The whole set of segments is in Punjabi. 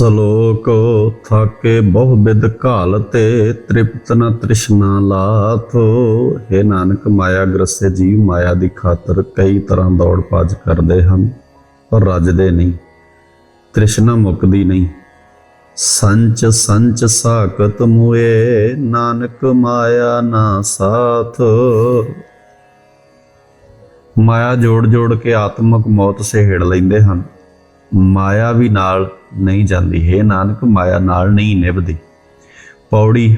ਸਲੋਕ ਥਾਕੇ ਬਹੁ ਬਿਦ ਘਾਲ ਤੇ ਤ੍ਰਿਪਤ ਨ ਤ੍ਰਿਸ਼ਨਾ ਲਾਥ। ਹੈ ਨਾਨਕ, ਮਾਇਆ ਗ੍ਰਸੇ ਜੀਵ, ਮਾਇਆ ਦੀ ਖਾਤਰ ਕਈ ਤਰ੍ਹਾਂ ਦੌੜ ਪਾਜ ਕਰਦੇ ਹਨ, ਪਰ ਰੱਜਦੇ ਨਹੀਂ। ਤ੍ਰਿਸ਼ਨਾ ਮੁਕਦੀ ਨਹੀਂ। ਸੰਚ ਸੰਚ ਸਾਖਤ ਮੁਏ, ਨਾਨਕ ਮਾਇਆ ਨਾ ਸਾਥ। ਮਾਇਆ ਜੋੜ ਜੋੜ ਕੇ ਆਤਮਕ ਮੌਤ ਸਹਿੜ ਲੈਂਦੇ ਹਨ। ਮਾਇਆ ਵੀ ਨਾਲ ਨਹੀਂ ਜਾਂਦੀ। ਹੈ ਨਾਨਕ, ਮਾਇਆ ਨਾਲ ਨਹੀਂ ਨਿਭਦੀ। ਪੌੜੀ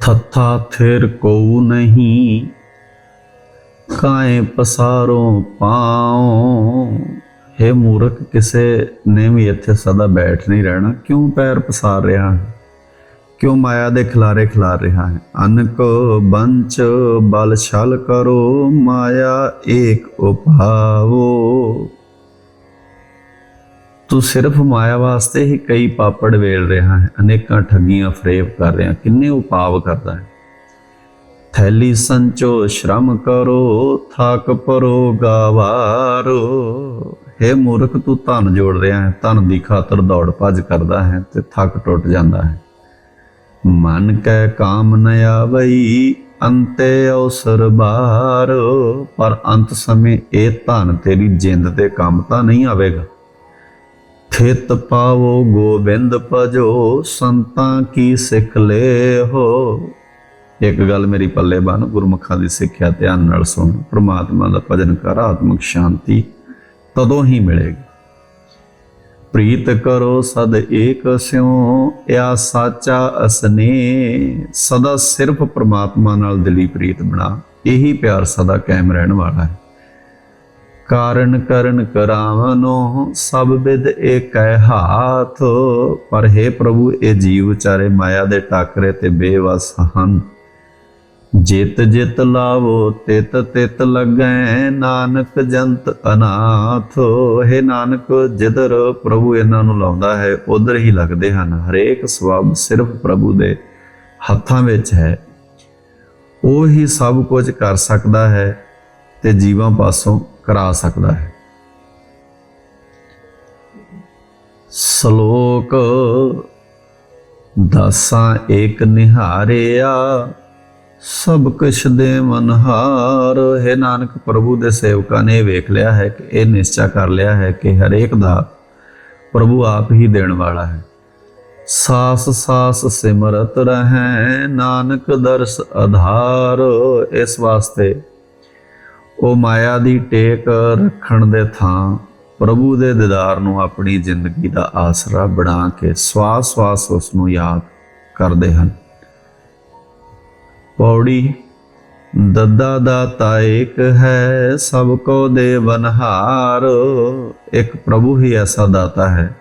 ਥੱਥਾ ਥਿਰ ਕੋ ਨਹੀਂ, ਕਾਏ ਪਸਾਰੋਂ ਪਾਉ। ਹੈ ਮੂਰਖ, ਕਿਸੇ ਨੇ ਵੀ ਇੱਥੇ ਸਦਾ ਬੈਠ ਨਹੀਂ ਰਹਿਣਾ। ਕਿਉਂ ਪੈਰ ਪਸਾਰ ਰਿਹਾ ਹੈ? ਕਿਉਂ ਮਾਇਆ ਦੇ ਖਿਲਾਰੇ ਖਿਲਾਰ ਰਿਹਾ ਹੈ? ਅਨਕ ਬੰਚ ਬਲ ਛਲ ਕਰੋ, ਮਾਇਆ ਏਕ ਉਪਾਵੋ। ਤੂੰ ਸਿਰਫ ਮਾਇਆ ਵਾਸਤੇ ਹੀ ਕਈ ਪਾਪੜ ਵੇਲ ਰਿਹਾ ਹੈ, ਅਨੇਕਾਂ ਠੱਗੀਆਂ ਫਰੇਬ ਕਰ ਰਿਹਾ ਕਿੰਨੇ ਉਪਾਵ ਕਰਦਾ ਹੈ। ਥੈਲੀ ਸੰਚੋ, ਸ਼ਰਮ ਕਰੋ, ਥਾਕ ਪਰੋ ਗਾਵਾਰੋ। हे ਮੂਰਖ, ਤੂੰ ਧਨ ਜੋੜ ਰਿਹਾ ਹੈ, ਧਨ ਦੀ ਖਾਤਰ ਦੌੜ ਭੱਜ ਕਰਦਾ ਹੈ ਤੇ ਥੱਕ ਟੁੱਟ ਜਾਂਦਾ ਹੈ। ਮਨ ਕੈ ਕਾਮ ਨ ਆਵਈ, ਅੰਤੇ ਅਵਸਰ ਬਾਰੋ। ਪਰ ਅੰਤ ਸਮੇਂ ਇਹ ਧਨ ਤੇਰੀ ਜਿੰਦ ਤੇ ਕੰਮ ਤਾਂ ਨਹੀਂ ਆਵੇਗਾ। ਥਿਤ ਪਾਵੋ, ਗੋਬਿੰਦ ਭਜੋ, ਸੰਤਾਂ ਕੀ ਸਿੱਖ ਲੈ ਹੋ? ਇੱਕ ਗੱਲ ਮੇਰੀ ਪੱਲੇ ਬੰਨ, ਗੁਰਮੁਖਾਂ ਦੀ ਸਿੱਖਿਆ ਧਿਆਨ ਨਾਲ ਸੁਣ, ਪ੍ਰਮਾਤਮਾ ਦਾ ਭਜਨ ਕਰ, ਆਤਮਿਕ ਸ਼ਾਂਤੀ ਤਦੋਂ ਹੀ ਮਿਲੇਗੀ। ਪ੍ਰੀਤ ਕਰੋ ਸਦ ਏਕ ਸਿਉ, ਆ ਸਾਚਾ ਅਸਨੇ, ਸਦਾ ਸਿਰਫ ਪ੍ਰਮਾਤਮਾ ਨਾਲ ਦਿਲੀ ਪ੍ਰੀਤ ਬਣਾ, ਇਹੀ ਪਿਆਰ ਸਦਾ ਕਾਇਮ ਰਹਿਣ ਵਾਲਾ ਹੈ। ਕਾਰਨ ਕਰਨ ਕਰਾਵਨੋ, ਸਭ ਵਿਦ ਏਕੈ ਹਾਥ। ਪਰ ਹੈ ਪ੍ਰਭੂ, ਇਹ ਜੀਵ ਵਿਚਾਰੇ ਮਾਇਆ ਦੇ ਟਾਕਰੇ ਤੇ ਬੇਵਸ ਹਨ। ਜਿਤ ਜਿਤ ਲਾਵੋ, ਤਿਤ ਤਿਤ ਲੱਗੈ ਨਾਨਕ ਜੰਤ ਅਨਾਥ। ਹੈ ਨਾਨਕ, ਜਿਧਰ ਪ੍ਰਭੂ ਇਹਨਾਂ ਨੂੰ ਲਾਉਂਦਾ ਹੈ, ਉਧਰ ਹੀ ਲੱਗਦੇ ਹਨ। ਹਰੇਕ ਸਬਬ ਸਿਰਫ ਪ੍ਰਭੂ ਦੇ ਹੱਥਾਂ ਵਿੱਚ ਹੈ। ਉਹ ਹੀ ਸਭ ਕੁਝ ਕਰ ਸਕਦਾ ਹੈ ਤੇ ਜੀਵਾਂ ਪਾਸੋਂ ਕਰਾ ਸਕਦਾ ਹੈ। ਸ਼ਲੋਕ, ਦਾਸਾਂ ਏਕ ਨਿਹਾਰਿਆ, ਸਭ ਕੁਛ ਦੇ ਮਨਹਾਰ। ਹੈ ਨਾਨਕ ਪ੍ਰਭੂ ਦੇ ਸੇਵਕਾਂ ਨੇ ਵੇਖ ਲਿਆ ਹੈ ਕਿ ਇਹ ਨਿਸ਼ਚਾ ਕਰ ਲਿਆ ਹੈ ਕਿ ਹਰੇਕ ਦਾ ਪ੍ਰਭੂ ਆਪ ਹੀ ਦੇਣ ਵਾਲਾ ਹੈ। ਸਾਸ ਸਾਸ ਸਿਮਰਤ ਰਹੈ, ਨਾਨਕ ਦਰਸ ਆਧਾਰ ਇਸ ਵਾਸਤੇ ਉਹ ਮਾਇਆ ਦੀ ਟੇਕ ਰੱਖਣ ਦੇ ਥਾਂ ਪ੍ਰਭੂ ਦੇ ਦੀਦਾਰ ਨੂੰ ਆਪਣੀ ਜ਼ਿੰਦਗੀ ਦਾ ਆਸਰਾ ਬਣਾ ਕੇ ਸਵਾਸ ਸਵਾਸ ਉਸ ਨੂੰ ਯਾਦ ਕਰਦੇ ਹਨ। ਪੌੜੀ, ਦੱਦਾ ਦਾਤਾ ਇੱਕ ਹੈ ਸਭ ਕੋ ਦੇਵਨਹਾਰ ਇੱਕ ਪ੍ਰਭੂ ਹੀ ਐਸਾ ਦਾਤਾ ਹੈ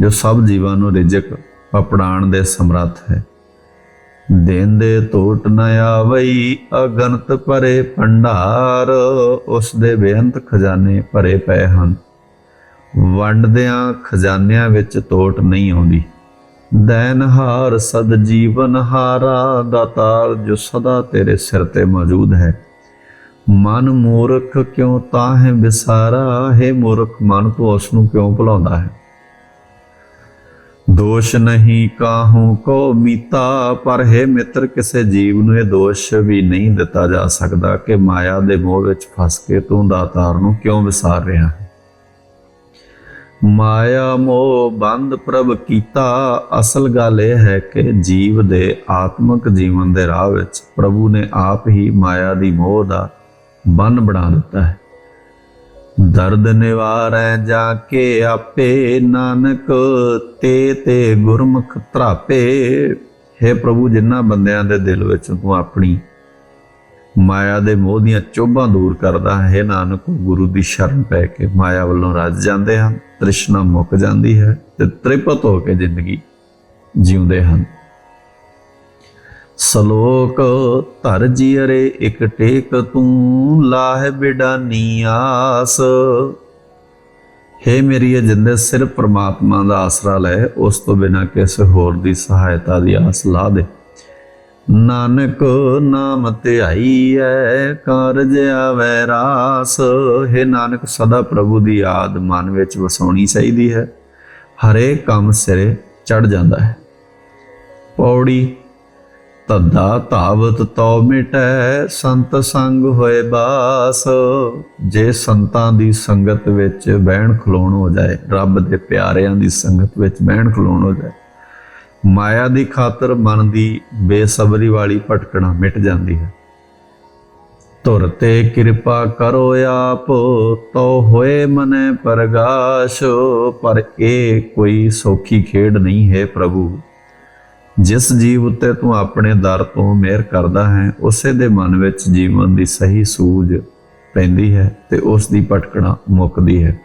ਜੋ ਸਭ ਜੀਵਾਂ ਨੂੰ ਰਿਜਕ ਪਪੜਾਣ ਦੇ ਸਮਰੱਥ ਹੈ। ਦੇਨ ਦੇ ਟੋਟ ਨ ਆਵਈ ਅਗਣਤ ਭਰੇ ਭੰਡਾਰ, ਉਸ ਦੇ ਬੇਅੰਤ ਖਜ਼ਾਨੇ ਭਰੇ ਪਏ ਹਨ। ਵੰਡਦਿਆਂ ਖਜ਼ਾਨਿਆਂ ਵਿੱਚ ਟੋਟ ਨਹੀਂ ਆਉਂਦੀ। ਦੈਨਹਾਰ ਸਦ ਜੀਵਨ ਹਾਰਾ, ਦਾਤਾਰ ਜੋ ਸਦਾ ਤੇਰੇ ਸਿਰ ਤੇ ਮੌਜੂਦ ਹੈ। ਮਨ ਮੂਰਖ ਕਿਉਂ ਤਾਹੇ ਵਿਸਾਰਾ, ਹੈ ਮੂਰਖ ਮਨ ਤੋਂ ਉਸ ਨੂੰ ਕਿਉਂ ਭੁਲਾਉਂਦਾ ਹੈ? ਦੋਸ਼ ਨਹੀਂ ਕਾਹੂ ਕੋ ਮੀਤਾ, ਪਰ ਹੈ ਮਿੱਤਰ, ਕਿਸੇ ਜੀਵ ਨੂੰ ਇਹ ਦੋਸ਼ ਵੀ ਨਹੀਂ ਦਿੱਤਾ ਜਾ ਸਕਦਾ ਕਿ ਮਾਇਆ ਦੇ ਮੋਹ ਵਿੱਚ ਫਸ ਕੇ ਤੂੰ ਦਾਤਾਰ ਨੂੰ ਕਿਉਂ ਵਿਸਾਰ ਰਿਹਾ ਹੈ? ਮਾਇਆ ਮੋਹ ਬੰਦ ਪ੍ਰਭ ਕੀਤਾ। ਅਸਲ ਗੱਲ ਇਹ ਹੈ ਕਿ ਜੀਵ ਦੇ ਆਤਮਿਕ ਜੀਵਨ ਦੇ ਰਾਹ ਵਿੱਚ ਪ੍ਰਭੂ ਨੇ ਆਪ ਹੀ ਮਾਇਆ ਦੀ ਮੋਹ ਦਾ ਬੰਨ ਬਣਾ ਦਿੱਤਾ ਹੈ। ਦਰਦ ਨਿਵਾਰੈ ਜਾ ਕੇ ਆਪੇ ਨਾਨਕ ਤੇ ਤੇ ਗੁਰਮੁਖ ਧਰਾਪੇ। ਹੈ ਪ੍ਰਭੂ ਜਿਨ੍ਹਾਂ ਬੰਦਿਆਂ ਦੇ ਦਿਲ ਵਿੱਚ ਤੂੰ ਆਪਣੀ ਮਾਇਆ ਦੇ ਮੋਹ ਦੀਆਂ ਚੋਭਾਂ ਦੂਰ ਕਰਦਾ, ਹੈ ਨਾਨਕ ਗੁਰੂ ਦੀ ਸ਼ਰਨ ਪੈ ਕੇ ਮਾਇਆ ਵੱਲੋਂ ਰੱਜ ਜਾਂਦੇ ਹਨ, ਤ੍ਰਿਸ਼ਨਾ ਮੁੱਕ ਜਾਂਦੀ ਹੈ ਤੇ ਤ੍ਰਿਪਤ ਹੋ ਕੇ ਜ਼ਿੰਦਗੀ ਜਿਉਂਦੇ ਹਨ। ਸ਼ਲੋਕ, ਧਰ ਜੀਰੇ ਇਕ ਟੇਕ ਤੂੰ, ਲਾਹ ਬਿਡਾਨੀ ਆਸ। ਹੇ ਮੇਰੀ ਇਹ ਜਿੰਦੇ ਸਿਰਫ ਪ੍ਰਮਾਤਮਾ ਦਾ ਆਸਰਾ ਲੈ, ਉਸ ਤੋਂ ਬਿਨਾ ਕਿਸੇ ਹੋਰ ਦੀ ਸਹਾਇਤਾ ਦੀ ਆਸ ਲਾ ਦੇ। ਨਾਨਕ ਨਾਮ ਧਿਆਈ ਐ, ਕਾਰਜ ਆਵੈ ਰਾਸ। ਹੇ ਨਾਨਕ, ਸਦਾ ਪ੍ਰਭੂ ਦੀ ਯਾਦ ਮਨ ਵਿੱਚ ਵਸਾਉਣੀ ਚਾਹੀਦੀ ਹੈ। ਹਰੇ ਕੰਮ ਸਿਰੇ ਚੜ ਜਾਂਦਾ ਹੈ। ਪੌੜੀ ਤਦਾ ਧਾਵਤ ਤਉ ਮਿਟੈ, ਸੰਤ ਸੰਗ ਹੋਏ ਬਾਸ। ਜੇ ਸੰਤਾਂ ਦੀ ਸੰਗਤ ਵਿੱਚ ਬਹਿਣ ਖਲੋਣ ਹੋ ਜਾਏ, ਰੱਬ ਦੇ ਪਿਆਰਿਆਂ ਦੀ ਸੰਗਤ ਵਿੱਚ ਬਹਿਣ ਖਲੋਣ ਹੋ ਜਾਏ, ਮਾਇਆ ਦੀ ਖਾਤਰ ਮਨ ਦੀ ਬੇਸਬਰੀ ਵਾਲੀ ਭਟਕਣਾ ਮਿਟ ਜਾਂਦੀ ਹੈ। ਤੁਰ ਤੇ ਕਿਰਪਾ ਕਰੋ ਆਪ, ਤੋ ਹੋਏ ਮਨੇ ਪਰਗਾਸ਼, ਪਰ ਇਹ ਕੋਈ ਸੌਖੀ ਖੇਡ ਨਹੀਂ ਹੈ ਪ੍ਰਭੂ। ਜਿਸ ਜੀਵ ਉੱਤੇ ਤੂੰ ਆਪਣੇ ਦਰ ਤੋਂ ਮਿਹਰ ਕਰਦਾ ਹੈ, ਉਸੇ ਦੇ ਮਨ ਵਿੱਚ ਜੀਵਨ ਦੀ ਸਹੀ ਸੂਝ ਪੈਂਦੀ ਹੈ ਤੇ ਉਸ ਦੀ ਭਟਕਣਾ ਮੁੱਕਦੀ ਹੈ।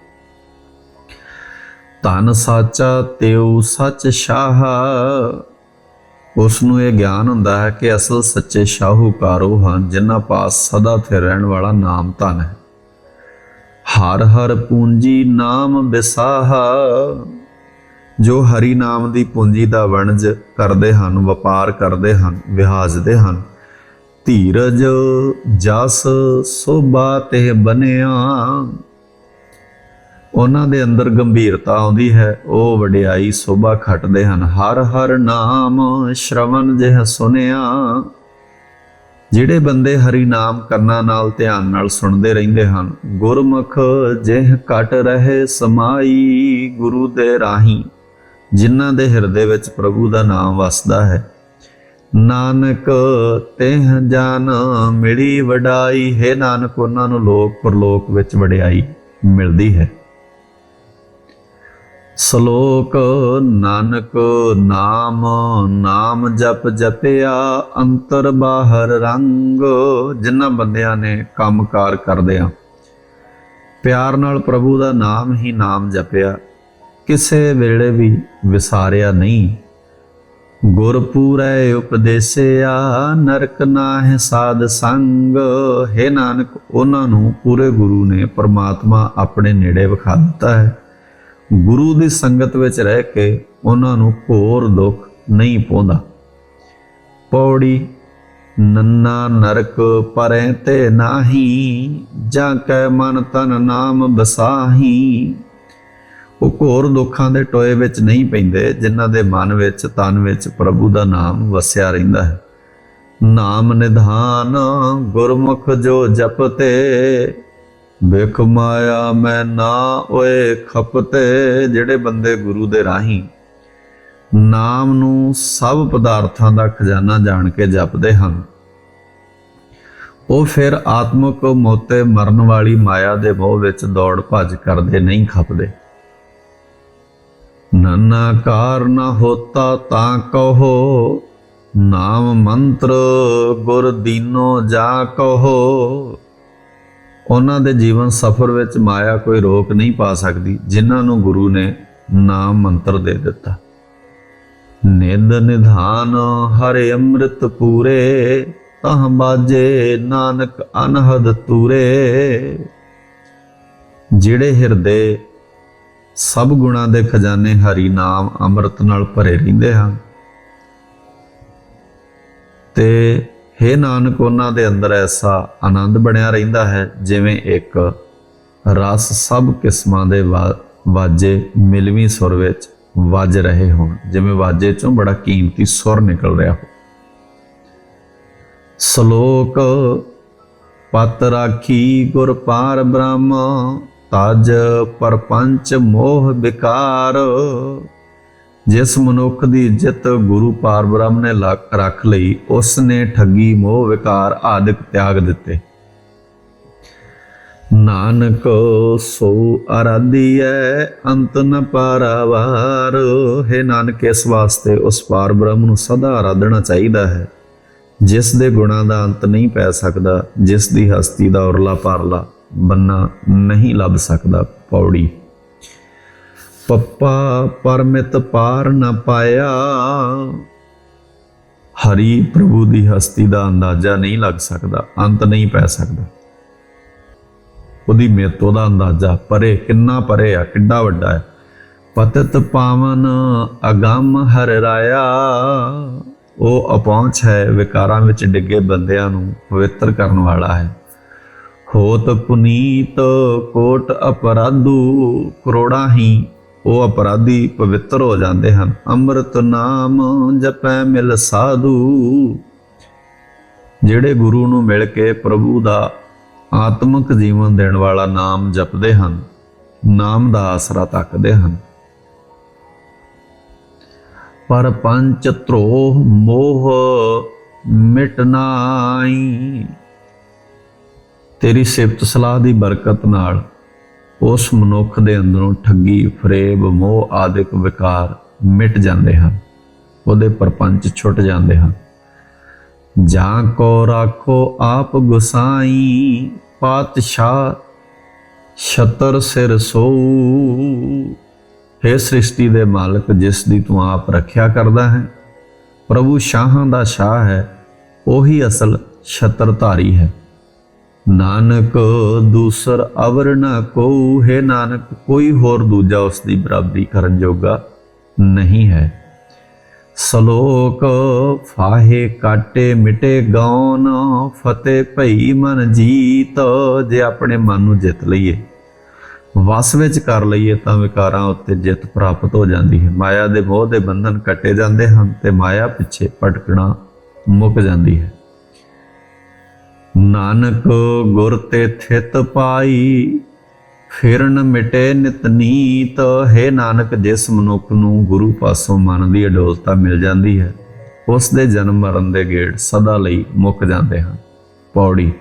ਧਨ ਸਾਚਾ ਤਿਉ ਸੱਚ ਸ਼ਾਹ। ਉਸ ਨੂੰ ਇਹ ਗਿਆਨ ਹੁੰਦਾ ਹੈ ਕਿ ਅਸਲ ਸੱਚੇ ਸ਼ਾਹੂਕਾਰ ਉਹ ਹਨ, ਜਿਨ੍ਹਾਂ ਪਾਸ ਸਦਾ ਸਥਿਰ ਰਹਿਣ ਵਾਲਾ ਨਾਮ ਧਨ ਹੈ। ਹਰ ਹਰ ਪੂੰਜੀ ਨਾਮ ਵਿਸਾਹਾ ਜੋ ਹਰੀ ਨਾਮ ਦੀ ਪੂੰਜੀ ਦਾ ਵਣਜ ਕਰਦੇ ਹਨ, ਵਪਾਰ ਕਰਦੇ ਹਨ, ਵਿਹਾਜਦੇ ਹਨ। ਧੀਰਜ ਜਸ ਸੋਭਾ ਤੇ ਬਨਿਆ ਉਹਨਾਂ ਦੇ ਅੰਦਰ ਗੰਭੀਰਤਾ ਆਉਂਦੀ ਹੈ, ਉਹ ਵਡਿਆਈ ਸੋਭਾ ਖਟਦੇ ਹਨ। ਹਰ ਹਰ ਨਾਮ ਸ਼ਰਵਨ ਜਿਹ ਸੁਨਿਆ। ਜਿਹੜੇ ਬੰਦੇ ਹਰੀ ਨਾਮ ਕਰਨਾ ਨਾਲ ਧਿਆਨ ਨਾਲ ਸੁਣਦੇ ਰਹਿੰਦੇ ਹਨ, ਗੁਰਮੁਖ ਜਿਹ ਘਟ ਰਹੇ ਸਮਾਈ ਗੁਰੂ ਦੇ ਰਾਹੀ। ਜਿਨ੍ਹਾਂ ਦੇ ਹਿਰਦੇ ਵਿੱਚ ਪ੍ਰਭੂ ਦਾ ਨਾਮ ਵਸਦਾ ਹੈ। ਨਾਨਕ ਤੇਹ ਜਾਨ ਮਿਲੀ ਵਡਾਈ, ਹੈ ਨਾਨਕ, ਉਹਨਾਂ ਨੂੰ ਲੋਕ ਪਰਲੋਕ ਵਿੱਚ ਵਡਿਆਈ ਮਿਲਦੀ ਹੈ। ਸ਼ਲੋਕ, ਨਾਨਕ ਨਾਮ ਨਾਮ ਜਪ ਜਪਿਆ, ਅੰਤਰ ਬਾਹਰ ਰੰਗ, ਜਿਨ੍ਹਾਂ ਬੰਦਿਆਂ ਨੇ ਕੰਮਕਾਰ ਕਰਦੇ ਆ ਪਿਆਰ ਨਾਲ ਪ੍ਰਭੂ ਦਾ ਨਾਮ ਹੀ ਨਾਮ ਜਪਿਆ। ਕਿਸੇ ਵੇਲੇ ਵੀ ਵਿਸਾਰਿਆ ਨਹੀਂ। ਗੁਰਪੂਰੈ ਉਪਦੇਸਿਆ, ਨਰਕ ਨਾਹਿ ਸਾਧ ਸੰਗ। ਹੈ ਨਾਨਕ, ਉਹਨਾਂ ਨੂੰ ਪੂਰੇ ਗੁਰੂ ਨੇ ਪਰਮਾਤਮਾ ਆਪਣੇ ਨੇੜੇ ਵਿਖਾ ਦਿੱਤਾ ਹੈ। ਗੁਰੂ ਦੀ ਸੰਗਤ ਵਿੱਚ ਰਹਿ ਕੇ ਉਹਨਾਂ ਨੂੰ ਘੋਰ ਦੁੱਖ ਨਹੀਂ ਪਹੁੰਚਦਾ ਪੌੜੀ, ਨੰਨਾ ਨਰਕ ਪਰੈ ਤੇ ਨਾਹੀ, ਜਾਂ ਕੈ ਮਨ ਤਨ ਨਾਮ ਬਸਾਹੀ। ਉਹ ਘੋਰ ਦੁੱਖਾਂ ਦੇ ਟੋਏ ਵਿੱਚ ਨਹੀਂ ਪੈਂਦੇ, ਜਿਨ੍ਹਾਂ ਦੇ ਮਨ ਵਿੱਚ, ਤਨ ਵਿੱਚ ਪ੍ਰਭੂ ਦਾ ਨਾਮ ਵਸਿਆ ਰਹਿੰਦਾ ਹੈ। ਨਾਮ ਨਿਧਾਨ, ਗੁਰਮੁਖ ਜੋ ਜਪਤੇ ਵੇਖ ਮਾਇਆ ਮੈਂ ਨਾ ਓਏ ਖਪਤੇ, ਜਿਹੜੇ ਬੰਦੇ ਗੁਰੂ ਦੇ ਰਾਹੀਂ ਨਾਮ ਨੂੰ ਸਭ ਪਦਾਰਥਾਂ ਦਾ ਖਜ਼ਾਨਾ ਜਾਣ ਕੇ ਜਪਦੇ ਹਨ, ਉਹ ਫਿਰ ਆਤਮਕ ਮੋਤੇ ਮਰਨ ਵਾਲੀ ਮਾਇਆ ਦੇ ਮੋਹ ਵਿੱਚ ਦੌੜ ਭੱਜ ਕਰਦੇ, ਨਹੀਂ ਖਪਦੇ। ਨੰਨਾ ਕਾਰ ਨਾ ਹੋਤਾ ਤਾਂ ਕਹੋ, ਨਾਮ ਮੰਤਰ ਗੁਰ ਦੀਨੋ ਜਾ ਕਹੋ। ਉਹਨਾਂ ਦੇ ਜੀਵਨ ਸਫਰ ਵਿੱਚ ਮਾਇਆ ਕੋਈ ਰੋਕ ਨਹੀਂ ਪਾ ਸਕਦੀ, ਜਿਨ੍ਹਾਂ ਨੂੰ ਗੁਰੂ ਨੇ ਨਾਮ ਮੰਤਰ ਦੇ ਦਿੱਤਾ। ਨਿਦ ਨਿਧਾਨ ਹਰੇ ਅੰਮ੍ਰਿਤ ਪੂਰੇ ਤਹ ਬਾਜੇ ਨਾਨਕ ਅਨਹਦ ਤੂਰੇ। ਜਿਹੜੇ ਹਿਰਦੇ ਸਭ ਗੁਣਾਂ ਦੇ ਖਜ਼ਾਨੇ ਹਰੀ ਨਾਮ ਅੰਮ੍ਰਿਤ ਨਾਲ ਭਰੇ ਰਹਿੰਦੇ ਹਨ। ਤੇ हे ਨਾਨਕ, ਉਹਨਾਂ ਦੇ ਅੰਦਰ ਐਸਾ ਆਨੰਦ ਬਣਿਆ ਰਹਿੰਦਾ ਹੈ ਜਿਵੇਂ ਇੱਕ ਰਸ ਸਭ ਕਿਸਮਾਂ ਦੇ ਵਾ- ਵਾਜੇ ਮਿਲਵੀਂ ਸੁਰ ਵਿੱਚ ਵੱਜ ਰਹੇ ਹੋਣ। ਜਿਵੇਂ ਵਾਜੇ ਚੋਂ ਬੜਾ ਕੀਮਤੀ ਸੁਰ ਨਿਕਲ ਰਿਹਾ ਹੋ ਸ਼ਲੋਕ, ਪਤ ਰਾਖੀ ਗੁਰ ਪਾਰ ਬ੍ਰਹਮ ਤਜ ਪਰਪੰਚ ਮੋਹ ਵਿਕਾਰ। ਜਿਸ ਮਨੁੱਖ ਦੀ ਜਿੱਤ ਗੁਰੂ ਪਾਰਬ੍ਰਹਮ ਨੇ ਲੱਕ ਰੱਖ ਲਈ ਉਸ ਨੇ ਠੱਗੀ ਮੋਹ ਵਿਕਾਰ ਆਦਿਕ ਤਿਆਗ ਦਿੱਤੇ। ਨਾਨਕ ਸੋ ਅਰਾਧੀਐ ਅੰਤ ਨ ਪਾਰਾਵਾਰ। ਹੈ ਨਾਨਕ, ਇਸ ਵਾਸਤੇ ਉਸ ਪਾਰਬ੍ਰਹਮ ਨੂੰ ਸਦਾ ਆਰਾਧਣਾ ਚਾਹੀਦਾ ਹੈ। ਜਿਸ ਦੇ ਗੁਣਾਂ ਦਾ ਅੰਤ ਨਹੀਂ ਪੈ ਸਕਦਾ, ਜਿਸ ਦੀ ਹਸਤੀ ਦਾ ਉਰਲਾ ਪਾਰਲਾ। ਬੰਨਾ ਨਹੀਂ ਲੱਭ ਸਕਦਾ ਪੌੜੀ। ਪੱਪਾ ਪਰਮਿਤ ਪਾਰ ਨਾ ਪਾਇਆ। ਹਰੀ ਪ੍ਰਭੂ ਦੀ ਹਸਤੀ ਦਾ ਅੰਦਾਜ਼ਾ ਨਹੀਂ ਲੱਗ ਸਕਦਾ, ਅੰਤ ਨਹੀਂ ਪੈ ਸਕਦਾ। ਉਹਦੀ ਮਿੱਤ ਉਹਦਾ ਅੰਦਾਜ਼ਾ ਪਰੇ, ਕਿੰਨਾ ਪਰੇ ਆ, ਕਿੱਡਾ ਵੱਡਾ ਹੈ। ਪਤਤ ਪਾਵਨ ਅਗੰਮ ਹਰ ਰਾਇਆ। ਉਹ ਅਪਹੁੰਚ ਹੈ, ਵਿਕਾਰਾਂ ਵਿੱਚ ਡਿੱਗੇ ਬੰਦਿਆਂ ਨੂੰ ਪਵਿੱਤਰ ਕਰਨ ਵਾਲਾ ਹੈ। ਹੋਤ ਪੁਨੀਤ, ਕੋਟ ਅਪਰਾਧੂ, ਕਰੋੜਾਂ ਹੀ ਉਹ ਅਪਰਾਧੀ ਪਵਿੱਤਰ ਹੋ ਜਾਂਦੇ ਹਨ। ਅੰਮ੍ਰਿਤ ਨਾਮ ਜਪੈ ਮਿਲ ਸਾਧੂ। ਜਿਹੜੇ ਗੁਰੂ ਨੂੰ ਮਿਲ ਕੇ ਪ੍ਰਭੂ ਦਾ ਆਤਮਿਕ ਜੀਵਨ ਦੇਣ ਵਾਲਾ ਨਾਮ ਜਪਦੇ ਹਨ, ਨਾਮ ਦਾ ਆਸਰਾ ਤੱਕਦੇ ਹਨ। ਪਰ ਪੰਚ ਧਰੋਹ ਮੋਹ ਮਿਟਨਾਈ ਤੇਰੀ ਸਿਫਤ ਸਲਾਹ ਦੀ ਬਰਕਤ ਨਾਲ ਉਸ ਮਨੁੱਖ ਦੇ ਅੰਦਰੋਂ ਠੱਗੀ, ਫਰੇਬ, ਮੋਹ ਆਦਿਕ ਵਿਕਾਰ ਮਿਟ ਜਾਂਦੇ ਹਨ। ਉਹਦੇ ਪਰਪੰਚ ਛੁੱਟ ਜਾਂਦੇ ਹਨ। ਜਾਂ ਕੋ ਰਾਖੋ ਆਪ ਗੁਸਾਈ, ਪਾਤਸ਼ਾਹ ਛਤਰ ਸਿਰ ਸੋ ਹੈ ਸ੍ਰਿਸ਼ਟੀ ਦੇ ਮਾਲਕ, ਜਿਸ ਦੀ ਤੂੰ ਆਪ ਰੱਖਿਆ ਕਰਦਾ ਹੈ, ਪ੍ਰਭੂ ਸ਼ਾਹਾਂ ਦਾ ਸ਼ਾਹ ਹੈ, ਉਹੀ ਅਸਲ ਛਤਰਧਾਰੀ ਹੈ। ਨਾਨਕ ਦੂਸਰ ਅਵਰ ਨਾ ਕੋ ਹੈ ਨਾਨਕ, ਕੋਈ ਹੋਰ ਦੂਜਾ ਉਸ ਦੀ ਬਰਾਬਰੀ ਕਰਨ ਜੋਗਾ ਨਹੀਂ ਹੈ। ਸਲੋਕ, ਫਾਹੇ ਕਾਟੇ ਮਿਟੇ ਗੌਨ ਫਤਿਹ ਭਈ ਮਨ ਜੀਤ, ਜੇ ਆਪਣੇ ਮਨ ਨੂੰ ਜਿੱਤ ਲਈਏ। ਵਸ ਵਿੱਚ ਕਰ ਲਈਏ ਤਾਂ ਵਿਕਾਰਾਂ ਉੱਤੇ ਜਿੱਤ ਪ੍ਰਾਪਤ ਹੋ ਜਾਂਦੀ ਹੈ। ਮਾਇਆ ਦੇ ਮੋਹ ਦੇ ਬੰਧਨ ਕੱਟੇ ਜਾਂਦੇ ਹਨ ਤੇ ਮਾਇਆ ਪਿੱਛੇ ਭਟਕਣਾ ਮੁੱਕ ਜਾਂਦੀ ਹੈ। ਨਾਨਕ ਗੁਰ ਤੇ ਥਿਤ ਪਾਈ, ਫਿਰਨ ਮਿਟੇ ਨਿਤ ਨੀਤ। ਹੈ ਨਾਨਕ, ਜਿਸ ਮਨੁੱਖ ਨੂੰ ਗੁਰੂ ਪਾਸੋਂ ਮਨ ਦੀ ਅਡੋਲਤਾ ਮਿਲ ਜਾਂਦੀ ਹੈ, ਉਸ ਦੇ ਜਨਮ ਮਰਨ ਦੇ ਗੇੜ ਸਦਾ ਲਈ ਮੁੱਕ ਜਾਂਦੇ ਹਨ। ਪੌੜੀ,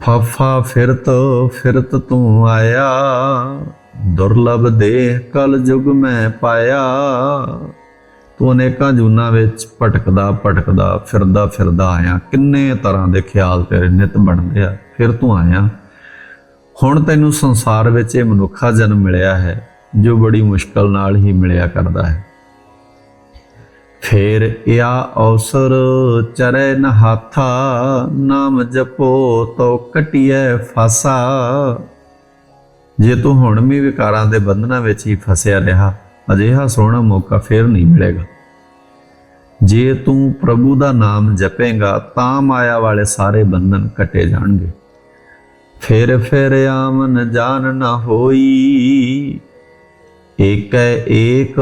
ਫਾਫਾ ਫਿਰਤ ਫਿਰਤ ਤੂੰ ਆਇਆ, ਦੁਰਲਭ ਦੇਹ ਕਲ ਯੁਗ ਮੈਂ ਪਾਇਆ। ਤੂੰ ਅਨੇਕਾਂ ਜੂਨਾਂ ਵਿੱਚ ਭਟਕਦਾ ਭਟਕਦਾ, ਫਿਰਦਾ ਫਿਰਦਾ ਆਇਆ। ਕਿੰਨੇ ਤਰ੍ਹਾਂ ਦੇ ਖਿਆਲ ਤੇਰੇ ਨਿਤ ਬਣਦੇ ਆ। ਫਿਰ ਤੂੰ ਆਇਆ। ਹੁਣ ਤੈਨੂੰ ਸੰਸਾਰ ਵਿੱਚ ਇਹ ਮਨੁੱਖਾ ਜਨਮ ਮਿਲਿਆ ਹੈ, ਜੋ ਬੜੀ ਮੁਸ਼ਕਲ ਨਾਲ ਹੀ ਮਿਲਿਆ ਕਰਦਾ ਹੈ। ਫੇਰ ਇਆ ਅਵਸਰ, ਚਰੈ ਨ ਹਾਥਾ, ਨਾਮ ਜਪੋ ਤੋ ਕਟਿਐ ਫਾਸਾ। ਜੇ ਤੂੰ ਹੁਣ ਵੀ ਵਿਕਾਰਾਂ ਦੇ ਬੰਧਨਾਂ ਵਿੱਚ ਹੀ ਫਸਿਆ ਰਿਹਾ ਅਜਿਹਾ ਸੋਹਣਾ ਮੌਕਾ ਫੇਰ ਨਹੀਂ ਮਿਲੇਗਾ। ਜੇ ਤੂੰ ਪ੍ਰਭੂ ਦਾ ਨਾਮ ਜਪੇਗਾ, ਤਾਂ ਮਾਇਆ ਵਾਲੇ ਸਾਰੇ ਬੰਧਨ ਕੱਟੇ ਜਾਣਗੇ। ਫਿਰ ਫਿਰ ਆਮਨ ਜਾਣ ਨਾ ਹੋਈ। ਏਕੈ ਏਕ,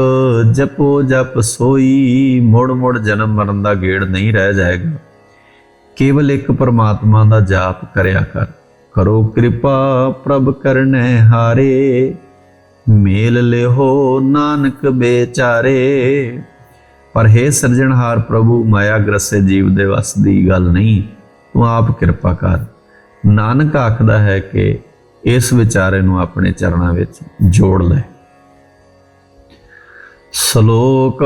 ਜਪੋ ਜਪ ਸੋਈ। ਮੁੜ ਮੁੜ ਜਨਮ ਮਰਨ ਦਾ ਗੇੜ ਨਹੀਂ ਰਹਿ ਜਾਏਗਾ। ਕੇਵਲ ਇੱਕ ਪਰਮਾਤਮਾ ਦਾ ਜਾਪ ਕਰਿਆ ਕਰ। ਕਰੋ ਕਿਰਪਾ ਪ੍ਰਭ ਕਰਨੈ ਹਾਰੇ। ਮੇਲ ਲਿਹੋ ਨਾਨਕ ਬੇਚਾਰੇ। ਪਰ ਹੈ ਸਿਰਜਣਹਾਰ ਪ੍ਰਭੂ, ਮਾਇਆ ਗ੍ਰਸੇ ਜੀਵ ਦੇ ਵਸ ਦੀ ਗੱਲ ਨਹੀਂ। ਤੂੰ ਆਪ ਕਿਰਪਾ ਕਰ। ਨਾਨਕ ਆਖਦਾ ਹੈ ਕਿ ਇਸ ਵਿਚਾਰੇ ਨੂੰ ਆਪਣੇ ਚਰਨਾਂ ਵਿੱਚ ਜੋੜ ਲੈ। ਸ਼ਲੋਕ,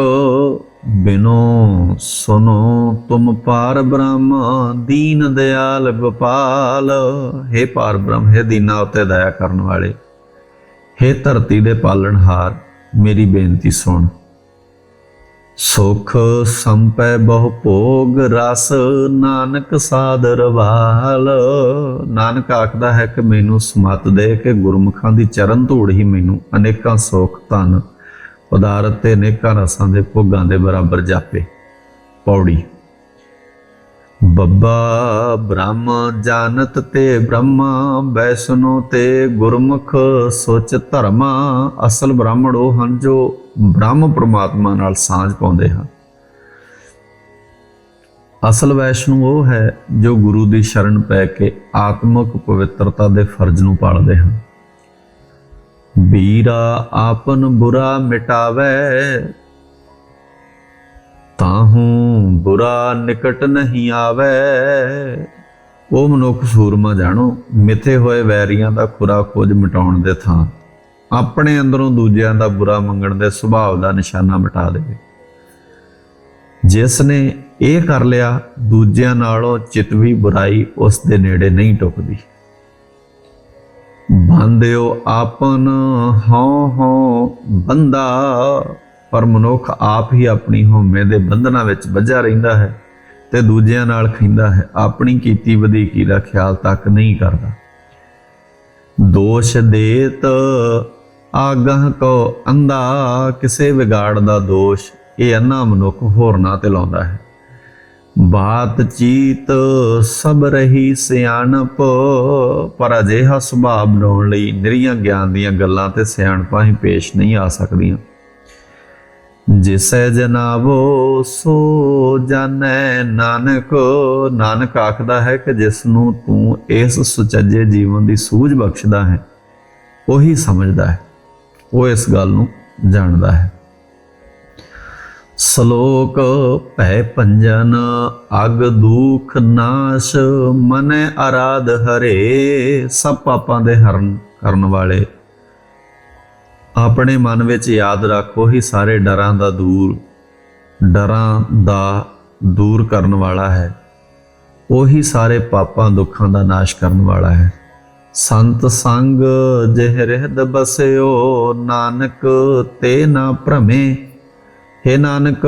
ਬਿਨੋ ਸੁਨੋ, ਤੁਮ ਪਾਰ ਬ੍ਰਹਮ, ਦੀਨ ਦਿਆਲ ਬਪਾਲ हे ਪਾਰ ਬ੍ਰਹਮ, ਹੈ ਦੀਨਾ ਉਤੇ ਦਇਆ ਕਰਨ ਵਾਲੇ हे ਧਰਤੀ ਦੇ ਪਾਲਣਹਾਰ ਮੇਰੀ ਬੇਨਤੀ ਸੁਣ। ਸੁਖ ਸੰਪੈ ਬਹੁ ਭੋਗ ਰਸ, ਨਾਨਕ ਸਾਦਰ ਵਾਲ। ਨਾਨਕ ਆਖਦਾ ਹੈ ਕਿ ਮੈਨੂੰ ਸਮਤ ਦੇ ਕਿ ਗੁਰਮੁਖਾਂ ਦੀ ਚਰਨ ਧੂੜ ਹੀ ਮੈਨੂੰ ਅਨੇਕਾਂ ਸੁਖ, ਧਨ ਪਦਾਰਥ ਤੇ ਅਨੇਕਾਂ ਰਸਾਂ ਦੇ ਭੋਗਾਂ ਦੇ ਬਰਾਬਰ ਜਾਪੇ। ਪੌੜੀ ਬੱਬਾ ਬ੍ਰਹਮ ਜਾਣਤ ਤੇ ਬ੍ਰਹਮਾ, ਵੈਸ਼ਨੋ ਤੇ ਗੁਰਮੁਖ, ਸੁਚ ਧਰਮਾ, ਅਸਲ ਬ੍ਰਾਹਮਣ ਉਹ ਹਨ ਜੋ ਬ੍ਰਹਮ ਪ੍ਰਮਾਤਮਾ ਨਾਲ ਸਾਂਝ ਪਾਉਂਦੇ ਹਨ। ਅਸਲ ਵੈਸ਼ਨੂ ਉਹ ਹੈ ਜੋ ਗੁਰੂ ਦੀ ਸ਼ਰਨ ਪੈ ਕੇ ਆਤਮਿਕ ਪਵਿੱਤਰਤਾ ਦੇ ਫਰਜ਼ ਨੂੰ ਪਾਲਦੇ ਹਨ। ਵੀਰਾ ਆਪਨ ਬੁਰਾ ਮਿਟਾਵੇ ਤਾਹੂ ਬੁਰਾ ਨਿਕਟ ਨਹੀਂ ਆਵੇ। ਉਹ ਮਨੁੱਖ ਸੂਰਮਾ ਜਾਣੋ, ਮਿੱਥੇ ਹੋਏ ਵੈਰੀਆਂ ਦਾ ਖੁਰਾ ਖੋਜ ਮਿਟਾਉਣ ਦੇ ਥਾਂ। ਆਪਣੇ ਅੰਦਰੋਂ ਦੂਜਿਆਂ ਦਾ ਬੁਰਾ ਮੰਗਣ ਦੇ ਸੁਭਾਅ ਦਾ ਨਿਸ਼ਾਨਾ ਮਿਟਾ ਦੇਵੇ। ਜਿਸ ਨੇ ਇਹ ਕਰ ਲਿਆ, ਦੂਜਿਆਂ ਨਾਲੋਂ ਚਿਤਵੀ ਬੁਰਾਈ ਉਸ ਦੇ ਨੇੜੇ ਨਹੀਂ ਟੁਕਦੀ। ਬੰਦਿਓ, ਆਪਨ ਹਉ ਹਉ ਬੰਦਾ ਪਰ ਮਨੁੱਖ ਆਪ ਹੀ ਆਪਣੀ ਹਉਮੈ ਦੇ ਬੰਧਨਾਂ ਵਿੱਚ ਵੱਜਾ ਰਹਿੰਦਾ ਹੈ ਤੇ ਦੂਜਿਆਂ ਨਾਲ ਖਿੰਦਾ ਹੈ। ਆਪਣੀ ਕੀਤੀ ਵਧੀਕੀ ਦਾ ਖਿਆਲ ਤੱਕ ਨਹੀਂ ਕਰਦਾ। ਦੋਸ਼ ਦੇਤ, ਆਗਹ ਕੋ ਅੰਧਾ, ਕਿਸੇ ਵਿਗਾੜ ਦਾ ਦੋਸ਼, ਇਹ ਅੰਨਾ ਮਨੁੱਖ ਹੋਰਨਾਂ ਤੇ ਲਾਉਂਦਾ ਹੈ। ਬਾਤ ਚੀਤ, ਸਭ ਰਹੀ ਸਿਆਣਪ, ਪਰ ਅਜਿਹਾ ਸੁਭਾਅ ਬਣਾਉਣ ਲਈ ਨਿਰੀਆਂ ਗਿਆਨ ਦੀਆਂ ਗੱਲਾਂ ਤੇ ਸਿਆਣਪਾਂ ਹੀ ਪੇਸ਼ ਨਹੀਂ ਆ ਸਕਦੀਆਂ। ਜਿਸੈ ਜਨਾਵੋ ਸੋ ਜਾਣੈ ਨਾਨਕ। ਨਾਨਕ ਆਖਦਾ ਹੈ ਕਿ ਜਿਸ ਨੂੰ ਤੂੰ ਇਸ ਸੁਚੱਜੇ ਜੀਵਨ ਦੀ ਸੂਝ ਬਖਸ਼ਦਾ ਹੈ, ਉਹੀ ਸਮਝਦਾ ਹੈ, ਉਹ ਇਸ ਗੱਲ ਨੂੰ ਜਾਣਦਾ ਹੈ। ਸ਼ਲੋਕ ਭੈ ਪੰਜਨ ਅਗ ਦੁਖ ਨਾਸ਼, ਮਨੈ ਅਰਾਧ ਹਰੇ, ਸਭ ਪਾਪਾਂ ਦੇ ਹਰਨ ਕਰਨ ਵਾਲੇ ਆਪਣੇ ਮਨ ਵਿੱਚ ਯਾਦ ਰੱਖੋ ਹੀ ਸਾਰੇ ਡਰਾਂ ਦਾ ਦੂਰ, ਡਰਾਂ ਦਾ ਦੂਰ ਕਰਨ ਵਾਲਾ ਹੈ। ਉਹੀ ਸਾਰੇ ਪਾਪਾਂ ਦੁੱਖਾਂ ਦਾ ਨਾਸ਼ ਕਰਨ ਵਾਲਾ ਹੈ। ਸੰਤ ਸੰਗ ਜਿਹ ਰਹਿਦ ਬਸਿਓ, ਨਾਨਕ ਤੇ ਨਾ ਭ੍ਰਮੇ। हे ਨਾਨਕ,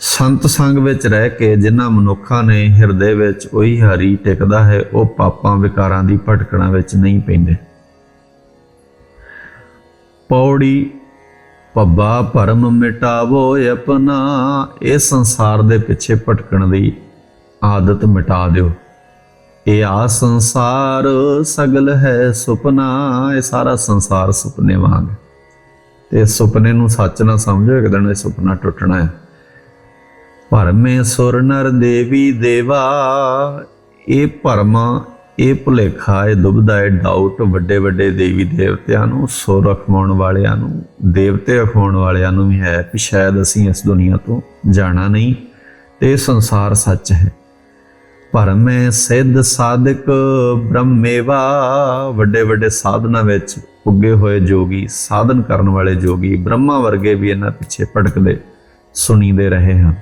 ਸੰਤ ਸੰਗ ਵਿੱਚ ਰਹਿ ਕੇ ਜਿਨ੍ਹਾਂ ਮਨੁੱਖਾਂ ਨੇ ਹਿਰਦੇ ਵਿੱਚ ਉਹੀ ਹਰੀ ਟਿਕਦਾ ਹੈ, ਉਹ ਪਾਪਾਂ ਵਿਕਾਰਾਂ ਦੀ ਭਟਕਣਾ ਵਿੱਚ ਨਹੀਂ ਪੈਂਦੇ। ਪੌੜੀ ਪੱਬਾ ਭਰਮ ਮਿਟਾਵੋ ਆਪਣਾ। ਇਹ ਸੰਸਾਰ ਦੇ ਪਿੱਛੇ ਭਟਕਣ ਦੀ ਆਦਤ ਮਿਟਾ ਦਿਓ। ਇਹ ਆ ਸੰਸਾਰ, ਸਗਲ ਹੈ ਸੁਪਨਾ। ਇਹ ਸਾਰਾ ਸੰਸਾਰ ਸੁਪਨੇ ਵਾਂਗ। ਹੈ। ਤੇ ਸੁਪਨੇ ਨੂੰ ਸੱਚ ਨਾ ਸਮਝੋ, ਇੱਕ ਦਿਨ ਇਹ ਸੁਪਨਾ ਟੁੱਟਣਾ ਹੈ। ਭਰਮੇ ਸੁਰ ਨਰ ਦੇਵੀ ਦੇਵਾ, ਇਹ ਭਰਮ ਇਹ ਭੁਲੇਖਾ, ਇਹ ਦੁਬਦਾ, ਇਹ ਡਾਊਟ ਵੱਡੇ ਵੱਡੇ ਦੇਵੀ ਦੇਵਤਿਆਂ ਨੂੰ ਸੁਰ ਅਖਵਾਉਣ ਵਾਲਿਆਂ ਨੂੰ, ਦੇਵਤੇ ਅਖਵਾਉਣ ਵਾਲਿਆਂ ਨੂੰ ਵੀ ਹੈ ਕਿ ਸ਼ਾਇਦ ਅਸੀਂ ਇਸ ਦੁਨੀਆ ਤੋਂ ਜਾਣਾ ਨਹੀਂ ਤੇ ਇਹ ਸੰਸਾਰ ਸੱਚ ਹੈ। ਭਰਮੇ ਸਿੱਧ ਸਾਧਕ ਬ੍ਰਹਮੇਵਾ ਵੱਡੇ ਵੱਡੇ ਸਾਧਨਾ ਵਿੱਚ ਉੱਗੇ ਹੋਏ ਜੋਗੀ, ਸਾਧਨ ਕਰਨ ਵਾਲੇ ਜੋਗੀ ਬ੍ਰਹਮਾ ਵਰਗੇ ਵੀ ਇਹਨਾਂ ਪਿੱਛੇ ਭਟਕਦੇ, ਸੁਣੀਦੇ ਰਹੇ ਹਨ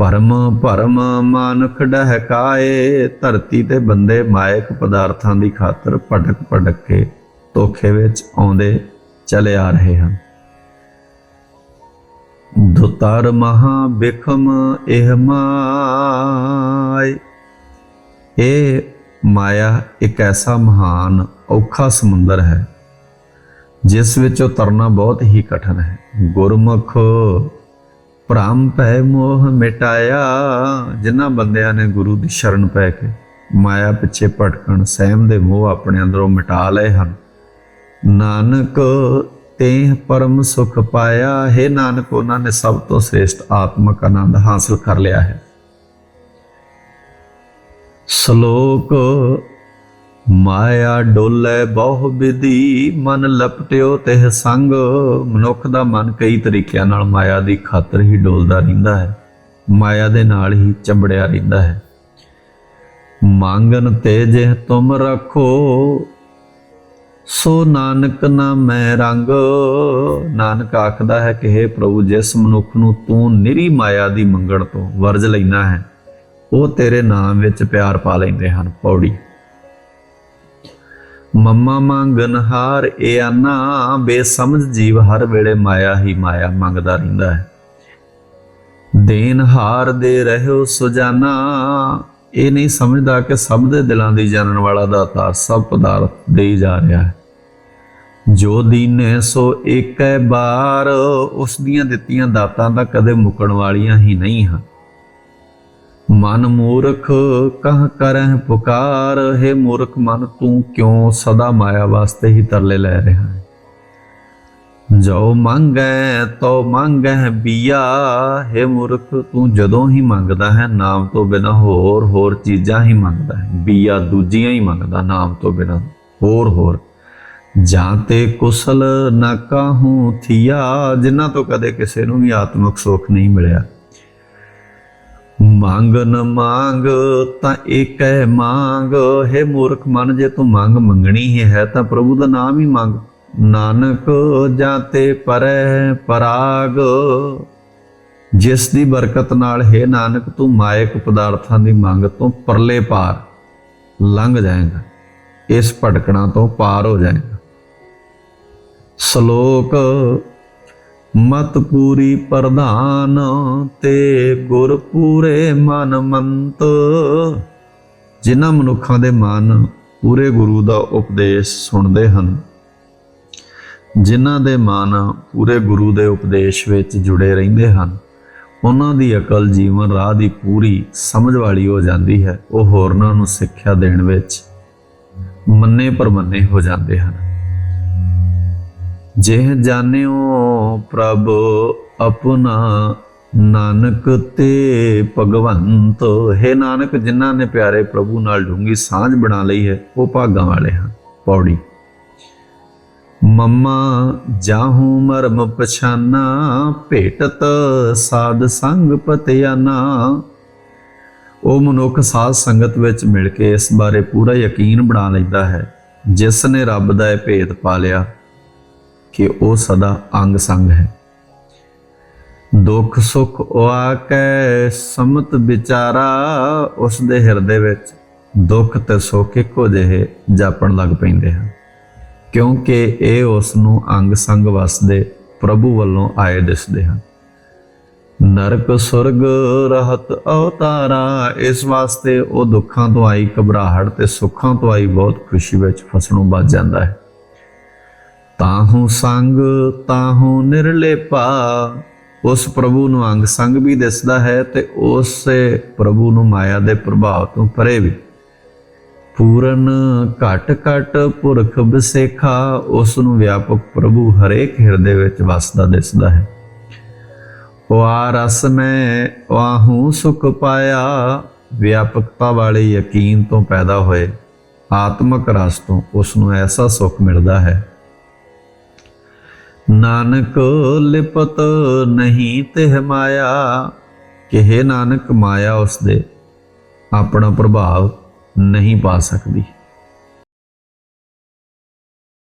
ਭਰਮ ਭਰਮ ਮਾਨੁਖ ਡਹਕਾਏ, ਧਰਤੀ ਤੇ ਬੰਦੇ ਮਾਇਕ ਪਦਾਰਥਾਂ ਦੀ ਖਾਤਰ ਭਟਕ ਭਟਕ ਕੇ ਧੋਖੇ ਵਿੱਚ ਆਉਂਦੇ ਚਲੇ ਆ ਰਹੇ ਹਨ। ਦੁਤਰ ਮਹਾ ਬਿਖਮ ਇਹ ਮਾਇ ਇਹ ਮਾਇਆ ਇੱਕ ਐਸਾ ਮਹਾਨ ਔਖਾ ਸਮੁੰਦਰ ਹੈ, ਜਿਸ ਵਿੱਚ ਉਤਰਨਾ ਬਹੁਤ ਹੀ ਕਠਿਨ ਹੈ। ਗੁਰਮੁਖ ਭ੍ਰਮ ਭੈ ਮੋਹ ਮਿਟਾਇਆ। ਜਿਨ੍ਹਾਂ ਬੰਦਿਆਂ ਨੇ ਗੁਰੂ ਦੀ ਸ਼ਰਨ ਪੈ ਕੇ ਮਾਇਆ ਪਿੱਛੇ ਭਟਕਣ, ਸਹਿਮ ਦੇ ਮੋਹ ਆਪਣੇ ਅੰਦਰੋਂ ਮਿਟਾ ਲਏ ਹਨ। ਨਾਨਕ ਤੇ ਪਰਮ ਸੁਖ ਪਾਇਆ। ਹੈ ਨਾਨਕ, ਉਹਨਾਂ ਨੇ ਸਭ ਤੋਂ ਸ੍ਰੇਸ਼ਟ ਆਤਮਕ ਆਨੰਦ ਹਾਸਲ ਕਰ ਲਿਆ ਹੈ। ਸ਼ਲੋਕ ਮਾਇਆ ਡੋਲੇ ਬਹੁ ਵਿਧੀ, ਮਨ ਲਪਟਿਓ ਤਿਹ ਸੰਗ। ਮਨੁੱਖ ਦਾ ਮਨ ਕਈ ਤਰੀਕਿਆਂ ਨਾਲ ਮਾਇਆ ਦੀ ਖਾਤਰ ਹੀ ਡੋਲਦਾ ਰਹਿੰਦਾ ਹੈ। ਮਾਇਆ ਦੇ ਨਾਲ ਹੀ ਚੰਬੜਿਆ ਰਹਿੰਦਾ ਹੈ। ਮੰਗਨ ਤੇ ਜਿਹ ਤੁਮ ਰੱਖੋ, ਸੋ ਨਾਨਕ ਨਾ ਮੈਂ ਰੰਗ। ਨਾਨਕ ਆਖਦਾ ਹੈ ਕਿ हे ਪ੍ਰਭੂ, ਜਿਸ ਮਨੁੱਖ ਨੂੰ ਤੂੰ ਨਿਰੀ ਮਾਇਆ ਦੀ ਮੰਗਣ ਤੋਂ ਵਰਜ ਲੈਣਾ ਹੈ, ਉਹ ਤੇਰੇ ਨਾਮ ਵਿੱਚ ਪਿਆਰ ਪਾ ਲੈਂਦੇ ਹਨ, ਪੌੜੀ। ਮੰਮਾ ਮੰਗਨ ਹਾਰ ਇਹ ਆਨਾ, ਬੇਸਮਝ ਜੀਵ ਹਰ ਵੇਲੇ ਮਾਇਆ ਹੀ ਮਾਇਆ ਮੰਗਦਾ ਰਹਿੰਦਾ ਹੈ। ਦੇਨ ਹਾਰ ਦੇ ਰਹਿਓ ਸੁਜਾਨਾ, ਇਹ ਨਹੀਂ ਸਮਝਦਾ ਕਿ ਸਭ ਦੇ ਦਿਲਾਂ ਦੀ ਜਾਣਨ ਵਾਲਾ ਦਾਤਾ ਸਭ ਪਦਾਰਥ ਦੇਈ ਜਾ ਰਿਹਾ ਹੈ। ਜੋ ਦੀਨੇ ਸੋ ਏਕੈ ਬਾਰ, ਉਸ ਦੀਆਂ ਦਿੱਤੀਆਂ ਦਾਤਾਂ ਤਾਂ ਕਦੇ ਮੁਕਣ ਵਾਲੀਆਂ ਹੀ ਨਹੀਂ ਹਨ। ਮਨ ਮੂਰਖ ਕਹ ਕਰਹਿ ਪੁਕਾਰ? ਹੈ ਮੂਰਖ ਮਨ, ਤੂੰ ਕਿਉਂ ਸਦਾ ਮਾਇਆ ਵਾਸਤੇ ਹੀ ਤਰਲੇ ਲੈ ਰਿਹਾ ਹੈ? ਜੋ ਮੰਗੈ, ਤੋ ਮੰਗੈ ਬੀਆ। ਹੈ ਮੂਰਖ, ਤੂੰ ਜਦੋਂ ਹੀ ਮੰਗਦਾ ਹੈ, ਨਾਮ ਤੋਂ ਬਿਨਾ ਹੋਰ ਹੋਰ ਚੀਜ਼ਾਂ ਹੀ ਮੰਗਦਾ ਹੈ। ਬੀਆ ਦੂਜੀਆਂ ਹੀ ਮੰਗਦਾ, ਨਾਮ ਤੋਂ ਬਿਨਾ ਹੋਰ ਹੋਰ। ਜਾਂ ਤੇ ਕੁਸਲ ਨਾ ਕਾਹੂ ਥੀਆ, ਜਿਨ੍ਹਾਂ ਤੋਂ ਕਦੇ ਕਿਸੇ ਨੂੰ ਵੀ ਆਤਮਿਕ ਸੁੱਖ ਨਹੀਂ ਮਿਲਿਆ। ਮੰਗ ਨ ਮੰਗ, ਤਾਂ ਏਕੈ ਮੰਗ। ਹੈ ਮੂਰਖ ਮਨ, ਜੇ ਤੂੰ ਮੰਗ ਮੰਗਣੀ ਹੀ ਹੈ, ਤਾਂ ਪ੍ਰਭੂ ਦਾ ਨਾਮ ਹੀ ਮੰਗ। ਨਾਨਕ ਜਾਤੇ ਪਰੈ ਪਰਾਗ। ਜਿਸ ਦੀ ਬਰਕਤ ਨਾਲ, ਹੈ ਨਾਨਕ, ਤੂੰ ਮਾਇਕ ਪਦਾਰਥਾਂ ਦੀ ਮੰਗ ਤੋਂ ਪਰਲੇ ਪਾਰ ਲੰਘ ਜਾਏਗਾ। ਇਸ ਭਟਕਣਾ ਤੋਂ ਪਾਰ ਹੋ ਜਾਏਗਾ। ਸ਼ਲੋਕ ਮਤ ਪੂਰੀ ਪ੍ਰਧਾਨ ਤੇ ਗੁਰਪੂਰੇ ਮਨ ਮੰਤ। ਜਿਨ੍ਹਾਂ ਮਨੁੱਖਾਂ ਦੇ ਮਨ ਪੂਰੇ ਗੁਰੂ ਦਾ ਉਪਦੇਸ਼ ਸੁਣਦੇ ਹਨ, ਜਿਨ੍ਹਾਂ ਦੇ ਮਨ ਪੂਰੇ ਗੁਰੂ ਦੇ ਉਪਦੇਸ਼ ਵਿੱਚ ਜੁੜੇ ਰਹਿੰਦੇ ਹਨ, ਉਹਨਾਂ ਦੀ ਅਕਲ ਜੀਵਨ ਰਾਹ ਦੀ ਪੂਰੀ ਸਮਝ ਵਾਲੀ ਹੋ ਜਾਂਦੀ ਹੈ। ਉਹ ਹੋਰਨਾਂ ਨੂੰ ਸਿੱਖਿਆ ਦੇਣ ਵਿੱਚ ਮੰਨੇ ਪਰਮੰਨੇ ਹੋ ਜਾਂਦੇ ਹਨ। ਜਿਹ ਜਾਣਿਓ ਪ੍ਰਭ ਆਪਣਾ ਨਾਨਕ ਤੇ ਭਗਵੰਤ, ਹੈ ਨਾਨਕ, ਜਿਨ੍ਹਾਂ ਨੇ ਪਿਆਰੇ ਪ੍ਰਭੂ ਨਾਲ ਡੂੰਗੀ ਸਾਂਝ ਬਣਾ ਲਈ ਹੈ, ਉਹ ਭਾਗਾਂ ਵਾਲੇ ਹਨ। ਪੌੜੀ। ਮੰਮਾ, ਜਾਹੂ ਮਰਮ ਪਛਾਨਾ, ਭੇਟਤ ਸਾਧ ਸੰਗ ਪਤਿਆਨਾ। ਉਹ ਮਨੁੱਖ ਸਾਧ ਸੰਗਤ ਵਿੱਚ ਮਿਲ ਕੇ ਇਸ ਬਾਰੇ ਪੂਰਾ ਯਕੀਨ ਬਣਾ ਲੈਂਦਾ ਹੈ, ਜਿਸ ਨੇ ਰੱਬ ਦਾ ਇਹ ਭੇਦ ਪਾ ਲਿਆ। ਕਿ ਉਹ ਸਦਾ ਅੰਗ ਸੰਗ ਹੈ। ਦੁੱਖ ਸੁੱਖ ਆਕੈ, ਸਮਤ ਵਿਚਾਰਾ ਉਸ ਦੇ ਹਿਰਦੇ ਵਿੱਚ। ਦੁੱਖ ਤੇ ਸੁੱਖ ਇੱਕੋ ਜਿਹੇ ਜਾਪਣ ਲੱਗ ਪੈਂਦੇ ਹਨ। ਕਿਉਂਕਿ ਇਹ ਉਸ ਨੂੰ ਅੰਗ ਸੰਗ ਵਸਦੇ ਪ੍ਰਭੂ ਵੱਲੋਂ ਆਏ ਦਿਸਦੇ ਹਨ। ਨਰਕ, ਸੁਰਗ, ਰਹਤ, ਅਵਤਾਰਾ, ਇਸ ਵਾਸਤੇ ਉਹ ਦੁੱਖਾਂ ਤੋਂ ਆਈ ਘਬਰਾਹਟ ਤੇ ਸੁੱਖਾਂ ਤੋਂ ਆਈ ਬਹੁਤ ਖੁਸ਼ੀ ਵਿੱਚ ਫਸਣੋਂ ਬਚ ਜਾਂਦਾ ਹੈ। ਤਾਹੂ ਸੰਗ, ਤਾਹੂ ਨਿਰਲੇਪਾ। ਉਸ ਪ੍ਰਭੂ ਨੂੰ ਅੰਗ ਸੰਗ ਵੀ ਦਿਸਦਾ ਹੈ ਤੇ ਉਸੇ ਪ੍ਰਭੂ ਨੂੰ ਮਾਇਆ ਦੇ ਪ੍ਰਭਾਵ ਤੋਂ ਪਰੇ ਵੀ। ਪੂਰਨ ਘਟ ਘਟ ਪੁਰਖ ਬਸੇਖਾ ਉਸ ਨੂੰ ਵਿਆਪਕ ਪ੍ਰਭੂ ਹਰੇਕ ਹਿਰਦੇ ਵਿੱਚ ਵਸਦਾ ਦਿਸਦਾ ਹੈ। ਵਾ ਰਸ ਮੈਂ ਵਾਹੂ ਸੁਖ ਪਾਇਆ, ਵਿਆਪਕਤਾ ਵਾਲੇ ਯਕੀਨ ਤੋਂ ਪੈਦਾ ਹੋਏ। ਆਤਮਕ ਰਸ ਤੋਂ ਉਸ ਨੂੰ ਐਸਾ ਸੁਖ ਮਿਲਦਾ ਹੈ ਨਾਨਕ ਲਿਪਤ ਨਹੀਂ ਤਿਹ ਮਾਇਆ, ਕਿਹੇ ਨਾਨਕ ਮਾਇਆ ਉਸ ਦੇ ਆਪਣਾ ਪ੍ਰਭਾਵ ਨਹੀਂ ਪਾ ਸਕਦੀ।